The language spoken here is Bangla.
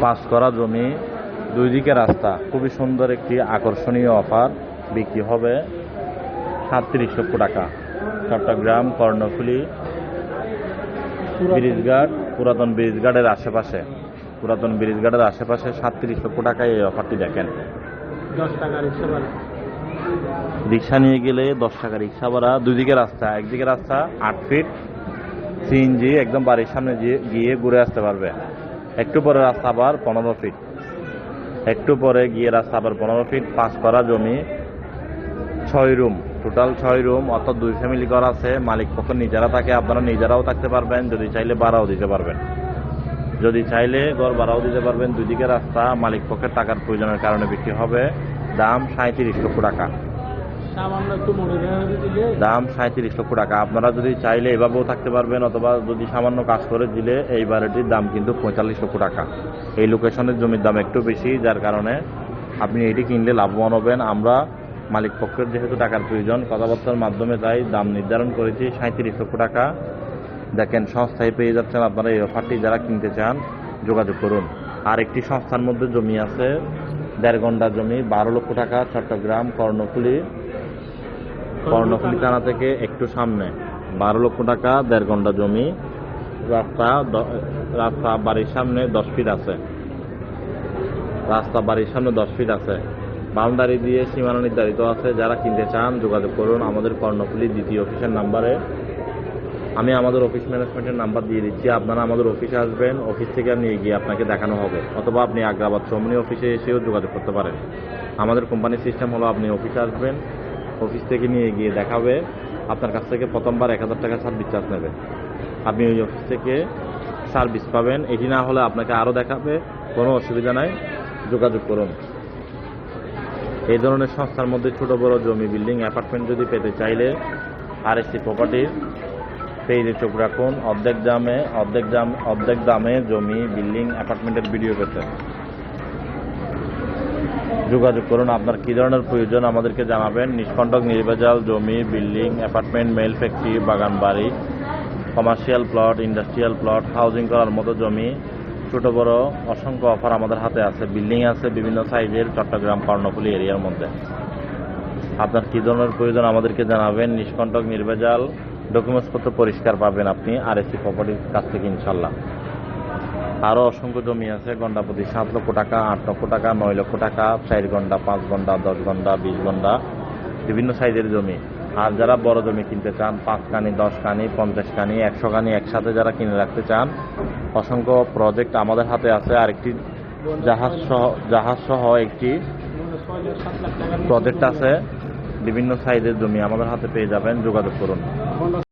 পাঁচ করা জমি দুই দিকে রাস্তা। খুবই সুন্দর একটি আকর্ষণীয় অফার। বিক্রি হবে সাতত্রিশ লক্ষ টাকা। চট্টগ্রাম কর্ণফুলি ব্রিজঘাট পুরাতন ব্রিজঘাটের আশেপাশে। পুরাতন ব্রিজঘাটের আশেপাশে সাতত্রিশ লক্ষ টাকায় এই অফারটি দেখেন। দশ টাকা রিক্সা নিয়ে গেলে দশ টাকা রিক্সা ভাড়া। দুই দিকে রাস্তা একদিকে রাস্তা আট ফিট। সিএনজি একদম বাড়ির সামনে গিয়ে- গিয়ে ঘুরে আসতে পারবে। একটু পরে রাস্তা আবার পনেরো ফিট একটু পরে গিয়ে রাস্তা আবার পনেরো ফিট পাঁচ করা জমি, ছয় রুম টোটাল ছয় রুম অর্থাৎ দুই ফ্যামিলি ঘর আছে। মালিক পক্ষ নিজেরা থাকে, আপনারা নিজেরাও থাকতে পারবেন। যদি চাইলে ভাড়াও দিতে পারবেন। যদি চাইলে ঘর ভাড়াও দিতে পারবেন। দুই দিকে রাস্তা, মালিক পক্ষের টাকার প্রয়োজনের কারণে বিক্রি হবে। দাম সাঁত্রিশ লক্ষ টাকা। দাম সাঁত্রিশ লক্ষ টাকা। আপনারা যদি চাইলে এভাবেও থাকতে পারবেন, অথবা যদি সামান্য কাজ করে দিলে এই বাড়িটির দাম কিন্তু পঁয়তাল্লিশ লক্ষ টাকা। এই লোকেশনের জমির দাম একটু বেশি, যার কারণে আপনি এটি কিনলে লাভবান হবেন। আমরা মালিক পক্ষের যেহেতু টাকার প্রয়োজন, কথাবার্তার মাধ্যমে তাই দাম নির্ধারণ করেছি সাঁত্রিশ লক্ষ টাকা। দেখেন, সংস্থায় পেয়ে যাচ্ছেন আপনারা এই অফারটি, যারা কিনতে চান যোগাযোগ করুন। আর একটি সংস্থার মধ্যে জমি আছে, দেড় ঘণ্টা জমি, বারো লক্ষ টাকা, চট্টগ্রাম, কর্ণফুলি। কর্ণফুলি থানা থেকে একটু সামনে। বারো লক্ষ টাকা, দেড় ঘণ্টা জমি। রাস্তা রাস্তা বাড়ির সামনে দশ ফিট আছে। রাস্তা বাড়ির সামনে দশ ফিট আছে। বাউন্ডারি দিয়ে সীমানা নির্ধারিত আছে। যারা কিনতে চান, যোগাযোগ করুন। আমাদের কর্ণফুলি দ্বিতীয় অফিসের নাম্বারে। আমি আমাদের অফিস ম্যানেজমেন্টের নাম্বার দিয়ে দিচ্ছি। আপনারা আমাদের অফিসে আসবেন। অফিস থেকে নিয়ে গিয়ে আপনাকে দেখানো হবে। অথবা আপনি আগ্রাবাদ চৌমনি অফিসে এসেও যোগাযোগ করতে পারেন। আমাদের কোম্পানির সিস্টেম হলো আপনি অফিসে আসবেন। অফিস থেকে নিয়ে গিয়ে দেখাবে, আপনার কাছ থেকে প্রথমবার এক হাজার টাকা সার্ভিস চার্জ নেবে। আপনি ওই অফিস থেকে সার্ভিস পাবেন। এটি না হলে আপনাকে আরও দেখাবে, কোনো অসুবিধা নাই। যোগাযোগ করুন। এই ধরনের সংস্থার মধ্যে ছোট, বড় জমি, বিল্ডিং, অ্যাপার্টমেন্ট যদি পেতে চাইলে আর এসি প্রপার্টির পেজে চোখ রাখুন। অর্ধেক দামে, অর্ধেক দাম, অর্ধেক দামে জমি, বিল্ডিং, অ্যাপার্টমেন্টের ভিডিও পেতে। যোগাযোগ করুন। আপনার কী ধরনের প্রয়োজন আমাদেরকে জানাবেন। নিষ্কণ্টক নির্বাজাল জমি, বিল্ডিং, অ্যাপার্টমেন্ট, মেল ফ্যাক্টরি, বাগান বাড়ি, commercial plot, industrial plot, housing করার মতো জমি, ছোট, বড়, অসংখ্য অফার আমাদের হাতে আছে। বিল্ডিং আছে বিভিন্ন সাইজের চট্টগ্রাম কর্ণফুলি এরিয়ার মধ্যে। আপনার কী ধরনের প্রয়োজন আমাদেরকে জানাবেন। নিষ্কণ্টক, নির্ভেজাল, ডকুমেন্টসপত্র পরিষ্কার পাবেন আপনি। আর এসি প্রপার্টির কাছ থেকে ইনশাল্লাহ। আরও অসংখ্য জমি আছে ঘণ্টা প্রতি সাত লক্ষ টাকা, আট লক্ষ টাকা, নয় লক্ষ টাকা, চার ঘণ্টা পাঁচ ঘণ্টা দশ ঘণ্টা বিশ ঘণ্টা বিভিন্ন সাইজের জমি। আর যারা বড় জমি কিনতে চান, পাঁচ কানি, দশ কানি, পঞ্চাশ কানি, একশো কানি একসাথে যারা কিনে রাখতে চান, অসংখ্য প্রজেক্ট আমাদের হাতে আছে। আরেকটি জাহাজ সহ জাহাজ সহ একটি প্রজেক্ট আছে। বিভিন্ন সাইজের জমি আমাদের হাতে পেয়ে যাবেন। যোগাযোগ করুন।